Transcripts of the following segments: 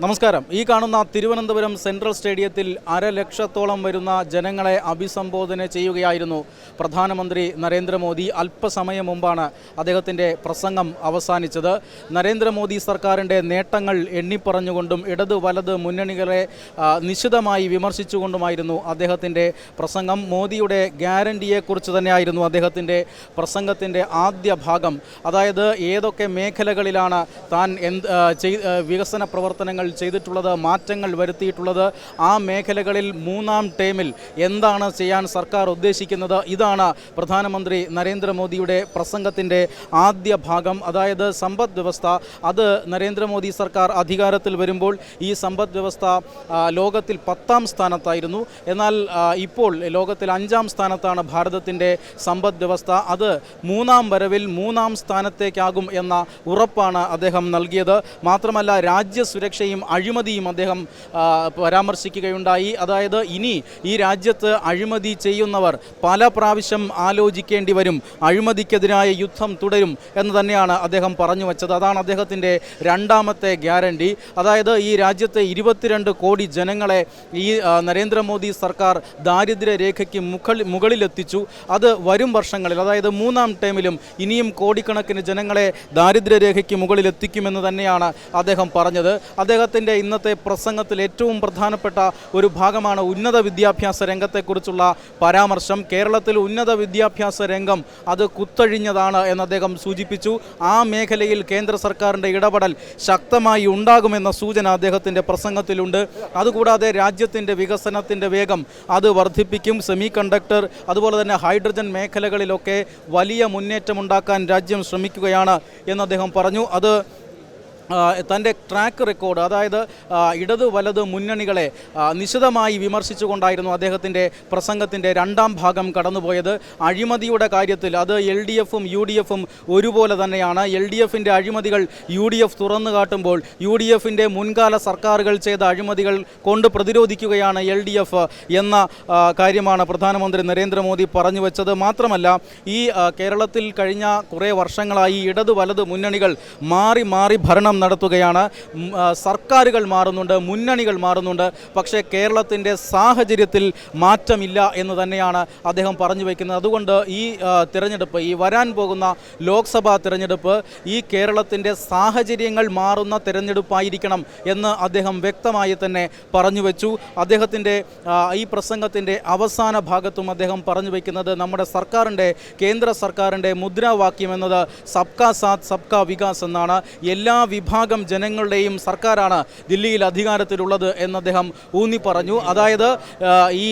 നമസ്കാരം. ഈ കാണുന്ന തിരുവനന്തപുരം സെൻട്രൽ സ്റ്റേഡിയത്തിൽ അരലക്ഷത്തോളം വരുന്ന ജനങ്ങളെ അഭിസംബോധന ചെയ്യുകയായിരുന്നു പ്രധാനമന്ത്രി നരേന്ദ്രമോദി അല്പസമയം മുമ്പാണ് അദ്ദേഹത്തിന്റെ പ്രസംഗം അവസാനിച്ചത്. നരേന്ദ്രമോദി സർക്കാരിന്റെ നേട്ടങ്ങൾ എണ്ണിപ്പറഞ്ഞുകൊണ്ടും ഇടത് വലത് മുന്നണികളെ നിശിതമായി വിമർശിച്ചുകൊണ്ടുമായിരുന്നു അദ്ദേഹത്തിന്റെ പ്രസംഗം. മോദിയുടെ ഗ്യാരണ്ടിയെക്കുറിച്ച് തന്നെയായിരുന്നു അദ്ദേഹത്തിന്റെ പ്രസംഗത്തിന്റെ ആദ്യ ഭാഗം. അതായത് ഏതൊക്കെ മേഖലകളിലാണ് താൻ എന്ത് വികസന പ്രവർത്തനങ്ങൾ ചെയ്തിട്ടുള്ളത് മാറ്റങ്ങൾ വരുത്തിയിട്ടുള്ളത് ആ മേഖലകളിൽ മൂന്നാം ടേമിൽ എന്താണ് ചെയ്യാൻ സർക്കാർ ഉദ്ദേശിക്കുന്നത്? ഇതാണ് പ്രധാനമന്ത്രി നരേന്ദ്രമോദിയുടെ പ്രസംഗത്തിന്റെ ആദ്യ ഭാഗം. അതായത് സമ്പദ് വ്യവസ്ഥ അത് നരേന്ദ്രമോദി സർക്കാർ അധികാരത്തിൽ വരുമ്പോൾ ഈ സമ്പദ് വ്യവസ്ഥ ലോകത്തിൽ പത്താം സ്ഥാനത്തായിരുന്നു. എന്നാൽ ഇപ്പോൾ ലോകത്തിൽ അഞ്ചാം സ്ഥാനത്താണ് ഭാരതത്തിന്റെ സമ്പദ് വ്യവസ്ഥ. അത് മൂന്നാം വരവിൽ മൂന്നാം സ്ഥാനത്തേക്കാകും എന്ന ഉറപ്പാണ് അദ്ദേഹം നൽകിയത്. മാത്രമല്ല രാജ്യസുരക്ഷയും അഴിമതിയും അദ്ദേഹം പരാമർശിക്കുകയുണ്ടായി. അതായത് ഇനി ഈ രാജ്യത്ത് അഴിമതി ചെയ്യുന്നവർ പല പ്രാവശ്യം ആലോചിക്കേണ്ടി വരും. അഴിമതിക്കെതിരായ യുദ്ധം തുടരും എന്ന് തന്നെയാണ് അദ്ദേഹം പറഞ്ഞു വച്ചത്. അതാണ് അദ്ദേഹത്തിന്റെ രണ്ടാമത്തെ ഗ്യാരണ്ടി. അതായത് ഈ രാജ്യത്തെ ഇരുപത്തിരണ്ട് കോടി ജനങ്ങളെ ഈ നരേന്ദ്രമോദി സർക്കാർ ദാരിദ്ര്യ രേഖയ്ക്ക് മുകളിൽ മുകളിലെത്തിച്ചു. അത് വരും വർഷങ്ങളിൽ അതായത് മൂന്നാം ടേമിലും ഇനിയും കോടിക്കണക്കിന് ജനങ്ങളെ ദാരിദ്ര്യരേഖയ്ക്ക് മുകളിൽ എത്തിക്കുമെന്ന് തന്നെയാണ് അദ്ദേഹം പറഞ്ഞത്. അദ്ദേഹത്തിന്റെ ഇന്നത്തെ പ്രസംഗത്തിൽ ഏറ്റവും പ്രധാനപ്പെട്ട ഒരു ഭാഗമാണ് ഉന്നത വിദ്യാഭ്യാസ രംഗത്തെക്കുറിച്ചുള്ള പരാമർശം. കേരളത്തിൽ ഉന്നത വിദ്യാഭ്യാസ രംഗം അത് കുത്തഴിഞ്ഞതാണ് എന്ന് അദ്ദേഹം സൂചിപ്പിച്ചു. ആ മേഖലയിൽ കേന്ദ്ര സർക്കാരിന്റെ ഇടപെടൽ ശക്തമായി ഉണ്ടാകുമെന്ന സൂചന അദ്ദേഹത്തിന്റെ പ്രസംഗത്തിലുണ്ട്. അതുകൂടാതെ രാജ്യത്തിന്റെ വികസനത്തിന്റെ വേഗം അത് വർദ്ധിപ്പിക്കും. സെമി കണ്ടക്ടർ അതുപോലെ തന്നെ ഹൈഡ്രജൻ മേഖലകളിലൊക്കെ വലിയ മുന്നേറ്റമുണ്ടാക്കാൻ രാജ്യം ശ്രമിക്കുകയാണ് എന്ന് അദ്ദേഹം പറഞ്ഞു. അത് തന്റെ ട്രാക്ക് റെക്കോർഡ് അതായത് ഇടത് വലത് മുന്നണികളെ നിശിതമായി വിമർശിച്ചുകൊണ്ടായിരുന്നു അദ്ദേഹത്തിന്റെ പ്രസംഗത്തിന്റെ രണ്ടാം ഭാഗം കടന്നുപോയത്. അഴിമതിയുടെ കാര്യത്തിൽ അത് എൽ ഡി എഫും യു ഡി എഫും ഒരുപോലെ തന്നെയാണ്. എൽ ഡി എഫിന്റെ അഴിമതികൾ യു ഡി എഫ് തുറന്നു കാട്ടുമ്പോൾ യു ഡി എഫിന്റെ മുൻകാല സർക്കാരുകൾ ചെയ്ത അഴിമതികൾ കൊണ്ട് പ്രതിരോധിക്കുകയാണ് എൽ ഡി എഫ് എന്ന കാര്യമാണ് പ്രധാനമന്ത്രി നരേന്ദ്രമോദി പറഞ്ഞു വെച്ചത്. മാത്രമല്ല ഈ കേരളത്തിൽ കഴിഞ്ഞ കുറേ വർഷങ്ങളായി ഇടത് വലത് മുന്നണികൾ മാറി മാറി ഭരണം നടത്തുകയാണ്. സർക്കാരുകൾ മാറുന്നുണ്ട് മുന്നണികൾ മാറുന്നുണ്ട്. പക്ഷേ കേരളത്തിന്റെ സാഹചര്യത്തിൽ മാറ്റമില്ല എന്ന് തന്നെയാണ് അദ്ദേഹം പറഞ്ഞു വയ്ക്കുന്നത് അതുകൊണ്ട് ഈ തിരഞ്ഞെടുപ്പ് ഈ വരാൻ പോകുന്ന ലോക്സഭാ തിരഞ്ഞെടുപ്പ് ഈ കേരളത്തിന്റെ സാഹചര്യങ്ങൾ മാറുന്ന തിരഞ്ഞെടുപ്പായിരിക്കണം എന്ന് അദ്ദേഹം വ്യക്തമായി തന്നെ പറഞ്ഞു വെച്ചു. അദ്ദേഹത്തിന്റെ ഈ പ്രസംഗത്തിന്റെ അവസാന ഭാഗത്തും അദ്ദേഹം പറഞ്ഞു വയ്ക്കുന്നത് നമ്മുടെ സർക്കാരിന്റെ കേന്ദ്ര സർക്കാരിന്റെ മുദ്രാവാക്യം എന്നത് സബ്കാ സാത്ത് സബ്കാ വികാസ് എന്നാണ്. എല്ലാ വിഭാഗം ജനങ്ങളുടെയും സർക്കാരാണ് ദില്ലിയിൽ അധികാരത്തിലുള്ളത് എന്ന് അദ്ദേഹം ഊന്നി പറഞ്ഞു. അതായത് ഈ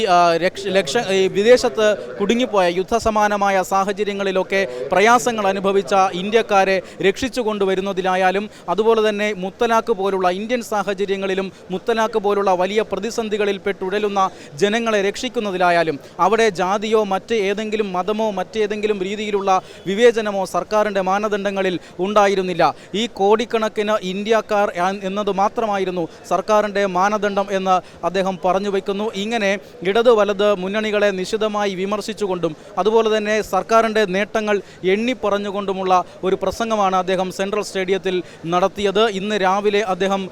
ലക്ഷ വിദേശത്ത് കുടുങ്ങിപ്പോയ യുദ്ധസമാനമായ സാഹചര്യങ്ങളിലൊക്കെ പ്രയാസങ്ങൾ അനുഭവിച്ച ഇന്ത്യക്കാരെ രക്ഷിച്ചു കൊണ്ടുവരുന്നതിലായാലും അതുപോലെ തന്നെ മുത്തലാഖ് പോലുള്ള ഇന്ത്യൻ സാഹചര്യങ്ങളിലും മുത്തലാഖ് പോലുള്ള വലിയ പ്രതിസന്ധികളിൽ പെട്ടുഴലുന്ന ജനങ്ങളെ രക്ഷിക്കുന്നതിലായാലും അവിടെ ജാതിയോ മറ്റ് ഏതെങ്കിലും മതമോ മറ്റേതെങ്കിലും രീതിയിലുള്ള വിവേചനമോ സർക്കാരിന്റെ മാനദണ്ഡങ്ങളിൽ ഉണ്ടായിരുന്നില്ല. ഈ കോടിക്കണക്കിന് ഇന്ത്യക്കാർ എന്നത് മാത്രമായിരുന്നു സർക്കാരിന്റെ മാനദണ്ഡം എന്ന് അദ്ദേഹം പറഞ്ഞു വയ്ക്കുന്നു ഇങ്ങനെ ഇടത് വലത് മുന്നണികളെ നിശിതമായി വിമർശിച്ചുകൊണ്ടും അതുപോലെ തന്നെ സർക്കാരിന്റെ നേട്ടങ്ങൾ എണ്ണി പറഞ്ഞുകൊണ്ടുമുള്ള ഒരു പ്രസംഗമാണ് അദ്ദേഹം സെൻട്രൽ സ്റ്റേഡിയത്തിൽ നടത്തിയത്. ഇന്ന് രാവിലെ അദ്ദേഹം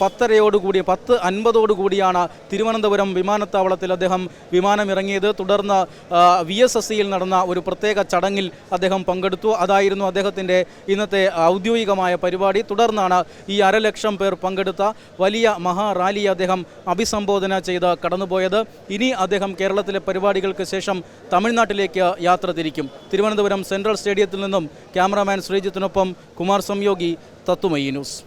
പത്തരയോടുകൂടി പത്ത് അൻപതോടുകൂടിയാണ് തിരുവനന്തപുരം വിമാനത്താവളത്തിൽ അദ്ദേഹം വിമാനമിറങ്ങിയത്. തുടർന്ന് വി എസ് എസ് സിയിൽ നടന്ന ഒരു പ്രത്യേക ചടങ്ങിൽ അദ്ദേഹം പങ്കെടുത്തു. അതായിരുന്നു അദ്ദേഹത്തിന്റെ ഇന്നത്തെ ഔദ്യോഗികമായ പരിപാടി. തുടർന്നാണ് ഈ അരലക്ഷം പേർ പങ്കെടുത്ത വലിയ മഹാറാലി അദ്ദേഹം അഭിസംബോധന ചെയ്ത് കടന്നുപോയത്. ഇനി അദ്ദേഹം കേരളത്തിലെ പരിപാടികൾക്ക് ശേഷം തമിഴ്നാട്ടിലേക്ക് യാത്ര തിരിക്കും. തിരുവനന്തപുരം സെൻട്രൽ സ്റ്റേഡിയത്തിൽ നിന്നും ക്യാമറാമാൻ ശ്രീജിത്തിനൊപ്പം കുമാർ സംയോഗി തത്തുമയി ന്യൂസ്.